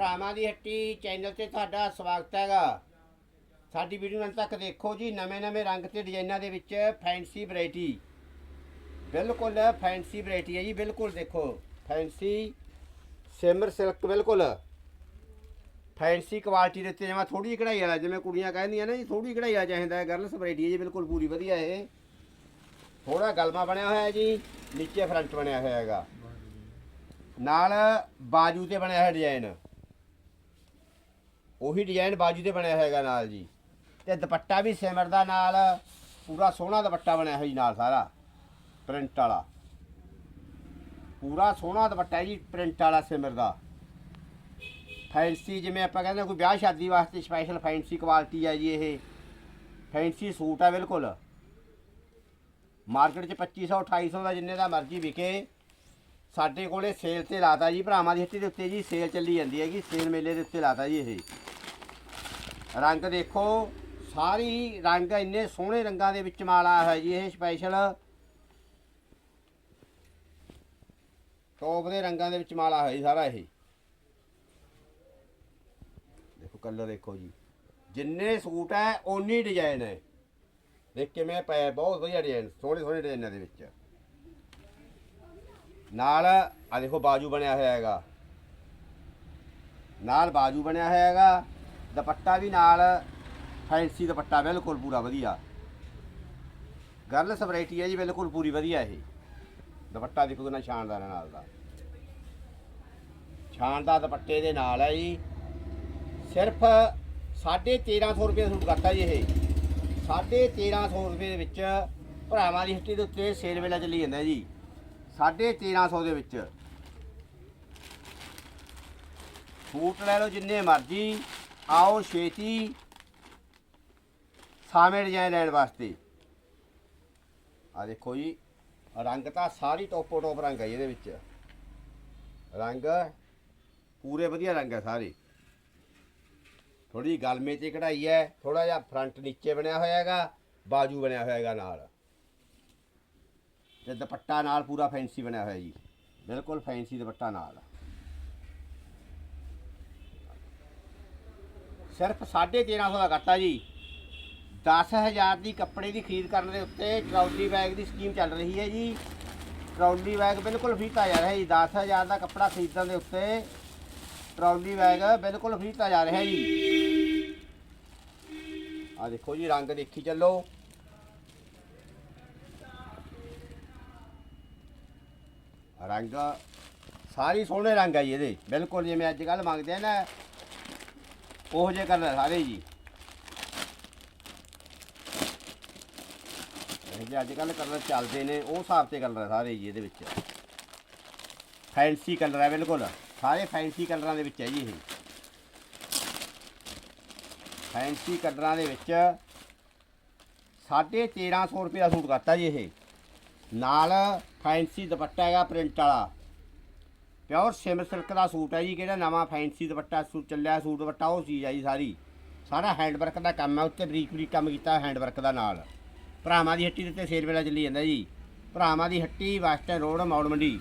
ਭਰਾਵਾਂ ਦੀ ਹੱਟੀ ਚੈਨਲ ਤੇ ਤੁਹਾਡਾ ਸਵਾਗਤ ਹੈਗਾ। ਸਾਡੀ ਵੀਡੀਓ ਅੰਤ ਤੱਕ ਦੇਖੋ ਜੀ ਨਵੇਂ-ਨਵੇਂ ਰੰਗ ਤੇ ਡਿਜ਼ਾਈਨਾਂ ਦੇ ਵਿੱਚ ਫੈਂਸੀ ਵੈਰਾਈਟੀ ਬਿਲਕੁਲ ਫੈਂਸੀ ਵੈਰਾਈਟੀ ਹੈ ਜੀ, ਬਿਲਕੁਲ ਦੇਖੋ। ਫੈਂਸੀ ਸਿਮਰ ਸਿਲਕ ਬਿਲਕੁਲ। ਫੈਂਸੀ ਕੁਆਲਿਟੀ ਦੇ ਉੱਤੇ ਜਿਵੇਂ ਥੋੜੀ ਜਿਹੀ ਕਢਾਈ ਵਾਲਾ, ਜਿਵੇਂ ਕੁੜੀਆਂ ਕਹਿੰਦੀਆਂ ਨੇ ਜੀ ਥੋੜੀ ਕਢਾਈ ਵਾਲਾ ਚਾਹੀਦਾ ਗਰਲਸ ਵੈਰਾਈਟੀ ਹੈ ਜੀ, ਬਿਲਕੁਲ ਪੂਰੀ ਵਧੀਆ ਇਹ। ਥੋੜਾ ਗਲਮਾ ਬਣਿਆ ਹੋਇਆ ਹੈ ਜੀ, ਨੀਚੇ ਫਰੰਟ ਬਣਿਆ ਹੋਇਆ ਹੈਗਾ। ਨਾਲ ਬਾਜੂ ਤੇ ਬਣਿਆ ਹੋਇਆ ਡਿਜ਼ਾਈਨ ਉਹੀ ਡਿਜ਼ਾਈਨ ਬਾਜੂ ਤੇ ਬਣਿਆ ਹੋਏਗਾ ਨਾਲ ਜੀ। ਤੇ ਦੁਪੱਟਾ ਵੀ ਸਿਮਰ ਦਾ ਨਾਲ, ਪੂਰਾ ਸੋਹਣਾ ਦੁਪੱਟਾ ਬਣਿਆ ਹੋਇਆ ਜੀ ਨਾਲ ਸਾਰਾ ਪ੍ਰਿੰਟ ਵਾਲਾ। ਪੂਰਾ ਸੋਹਣਾ ਦੁਪੱਟਾ ਜੀ ਪ੍ਰਿੰਟ ਵਾਲਾ ਸਿਮਰ ਦਾ। ਫੈਂਸੀ ਜਿਵੇਂ ਆਪਾਂ ਕਹਿੰਦੇ ਕੋਈ ਵਿਆਹ ਸ਼ਾਦੀ ਵਾਸਤੇ ਸਪੈਸ਼ਲ ਫੈਂਸੀ ਕੁਆਲਿਟੀ ਹੈ ਜੀ ਇਹ। ਫੈਂਸੀ ਸੂਟ ਹੈ ਬਿਲਕੁਲ। ਮਾਰਕੀਟ 'ਚ 2500 2800 ਦਾ ਜਿੰਨੇ ਦਾ ਮਰਜ਼ੀ ਵਿਕੇ। ਸਾਡੇ ਕੋਲੇ ਸੇਲ ਤੇ ਲਾਤਾ ਜੀ, ਭਰਾਵਾਂ ਦੀ ਹੱਟੀ ਦੇ ਉੱਤੇ ਜੀ ਸੇਲ ਚੱਲੀ ਜਾਂਦੀ ਹੈਗੀ ਸੇਲ ਮੇਲੇ ਦੇ ਉੱਤੇ ਲਾਤਾ ਜੀ ਇਹ। ਰੰਗ ਦੇਖੋ, ਸਾਰੀ ਰੰਗ ਇੰਨੇ ਸੋਹਣੇ ਰੰਗਾਂ ਦੇ ਵਿੱਚ ਮਾਲਾ ਹੈ ਜੀ, ਇਹ ਸਪੈਸ਼ਲ ਟੌਪ ਦੇ ਰੰਗਾਂ ਦੇ ਵਿੱਚ ਮਾਲਾ ਆਇਆ ਹੋਇਆ ਜੀ ਸਾਰਾ ਇਹ। ਦੇਖੋ ਕਲਰ ਦੇਖੋ ਜੀ। ਜਿੰਨੇ ਸੂਟ ਹੈ, ਓਨੀ ਡਿਜ਼ਾਈਨ ਹੈ। ਦੇਖ ਕੇ ਮੈਂ ਪਏ, ਬਹੁਤ ਵਧੀਆ ਡਿਜ਼ਾਈਨ ਸੋਹਣੇ ਸੋਹਣੇ ਡਿਜ਼ਾਈਨਾਂ ਦੇ ਵਿੱਚ। ਨਾਲ ਆ ਦੇਖੋ ਬਾਜੂ ਬਣਿਆ ਹੋਇਆ ਹੈਗਾ। ਨਾਲ ਬਾਜੂ ਬਣਿਆ ਹੋਇਆ ਹੈਗਾ। ਦੁਪੱਟਾ ਵੀ ਨਾਲ ਫੈਂਸੀ ਦੁਪੱਟਾ ਬਿਲਕੁਲ ਪੂਰਾ ਵਧੀਆ। ਗਰਲਸ ਵੈਰਾਈਟੀ ਹੈ ਜੀ, ਬਿਲਕੁਲ ਪੂਰੀ ਵਧੀਆ ਇਹ। ਦੁਪੱਟਾ ਦੇਖੋ ਕਿੰਨਾ ਸ਼ਾਨਦਾਰ ਹੈ ਨਾਲ ਦਾ। ਸ਼ਾਨਦਾਰ ਦੁਪੱਟੇ ਦੇ ਨਾਲ ਹੈ ਜੀ। ਸਿਰਫ 1350 ਰੁਪਏ ਦਾ ਸੂਟ ਕਰਤਾ ਜੀ ਇਹ। 1350 ਰੁਪਏ ਦੇ ਵਿੱਚ ਭਰਾਵਾਂ ਦੀ ਹਿੱਟੀ ਦੇ ਉੱਤੇ ਸੇਲ ਵੇਲਾ ਚੱਲੀ ਜਾਂਦਾ ਜੀ। 1350 ਦੇ ਵਿੱਚ। ਸੂਟ ਲੈ ਲਓ ਜਿੰਨੇ ਮਰਜ਼ੀ। ਆਓ ਛੇਤੀ। ਸਾਵੇਂ ਡਿਜ਼ਾਈਨ ਲੈਣ ਵਾਸਤੇ। ਆ ਦੇਖੋ ਜੀ, ਰੰਗ ਤਾਂ ਸਾਰੀ ਟੋਪੋ ਟੋਪ ਰੰਗ ਹੈ ਜੀ ਇਹਦੇ ਵਿੱਚ। ਰੰਗ ਪੂਰੇ ਵਧੀਆ ਰੰਗ ਹੈ ਸਾਰੇ। ਥੋੜੀ ਗਲਮੇ 'ਚ ਕਢਾਈ ਹੈ ਥੋੜਾ ਜਿਹਾ ਫਰੰਟ ਨੀਚੇ ਬਣਿਆ ਹੋਇਆ ਹੈਗਾ, ਬਾਜੂ ਬਣਿਆ ਹੋਇਆ ਹੈਗਾ ਨਾਲ। ਤੇ ਦੁਪੱਟਾ ਨਾਲ ਪੂਰਾ ਫੈਂਸੀ ਬਣਿਆ ਹੋਇਆ ਜੀ। ਬਿਲਕੁਲ ਫੈਂਸੀ ਦੁਪੱਟਾ ਨਾਲ। ਸਿਰਫ 1350 ਦਾ ਕਰਤਾ ਜੀ। 10000 ਦੀ ਕੱਪੜੇ ਦੀ ਖਰੀਦ ਕਰਨ ਦੇ ਉੱਤੇ ਟਰਾਲੀ ਬੈਗ ਦੀ ਸਕੀਮ ਚੱਲ ਰਹੀ ਹੈ ਜੀ। ਟਰਾਲੀ ਬੈਗ ਬਿਲਕੁਲ ਫ੍ਰੀ ਤਾ ਜਾ ਰਿਹਾ ਜੀ। 10000 ਦਾ ਕੱਪੜਾ ਖਰੀਦਣ ਦੇ ਉੱਤੇ ਟਰਾਲੀ ਬੈਗ ਬਿਲਕੁਲ ਫ੍ਰੀ ਤਾ ਜਾ ਰਿਹਾ ਜੀ। ਆ ਦੇਖੋ ਜੀ, ਰੰਗ ਦੇਖੀ ਚੱਲੋ। ਰੰਗ ਸਾਰੀ ਸੋਹਣੇ ਰੰਗ ਆ ਜੀ ਇਹਦੇ। ਬਿਲਕੁਲ ਜਿਵੇਂ ਅੱਜ ਕੱਲ ਮੰਗਦੇ ਆ ਨਾ ਉਹ ਜਿਹੇ ਕਲਰ ਸਾਰੇ ਜੀ। ਇਹ ਜੇ ਅੱਜ ਕੱਲ ਕਲਰ ਚੱਲਦੇ ਨੇ, ਉਹ ਹਿਸਾਬ ਤੇ ਕਲਰ ਆ ਸਾਰੇ ਜੀ ਇਹਦੇ ਵਿੱਚ। ਫੈਂਸੀ ਕਲਰ ਹੈ ਬਿਲਕੁਲ। ਸਾਰੇ ਫੈਂਸੀ ਕਲਰਾਂ ਦੇ ਵਿੱਚ ਹੈ ਜੀ ਇਹ। ਫੈਂਸੀ ਕਲਰਾਂ ਦੇ ਵਿੱਚ 1350 ਰੁਪਏ ਦਾ ਸੂਟ ਕਰਤਾ ਜੀ ਇਹ। ਨਾਲ ਫੈਂਸੀ ਦੁਪੱਟਾ ਹੈਗਾ ਪ੍ਰਿੰਟ ਵਾਲਾ। ਪਿਓਰ ਸਿਮ ਸਿਲਕ ਦਾ ਸੂਟ ਹੈ ਜੀ, ਕਿਹੜਾ ਨਵਾਂ ਫੈਂਸੀ ਦੁਪੱਟਾ ਸੂਟ ਚੱਲਿਆ ਸੂਟ ਦੁਪੱਟਾ, ਉਹ ਚੀਜ਼ ਆ ਜੀ ਸਾਰੀ। ਸਾਰਾ ਹੈਂਡ ਵਰਕ ਦਾ ਕੰਮ ਹੈ ਉੱਤੇ ਬਰੀਕ ਬਰੀਕ ਕੰਮ ਕੀਤਾ ਹੈਂਡ ਵਰਕ ਦਾ ਨਾਲ। ਭਰਾਵਾਂ ਦੀ ਹੱਟੀ ਦੇ ਉੱਤੇ ਸੇਲ ਵੇਲਾ ਚੱਲੀ ਜਾਂਦਾ ਜੀ। ਭਰਾਵਾਂ ਦੀ ਹੱਟੀ, ਵੈਸਟਰਨ ਰੋਡ, ਮੌੜ ਮੰਡੀ।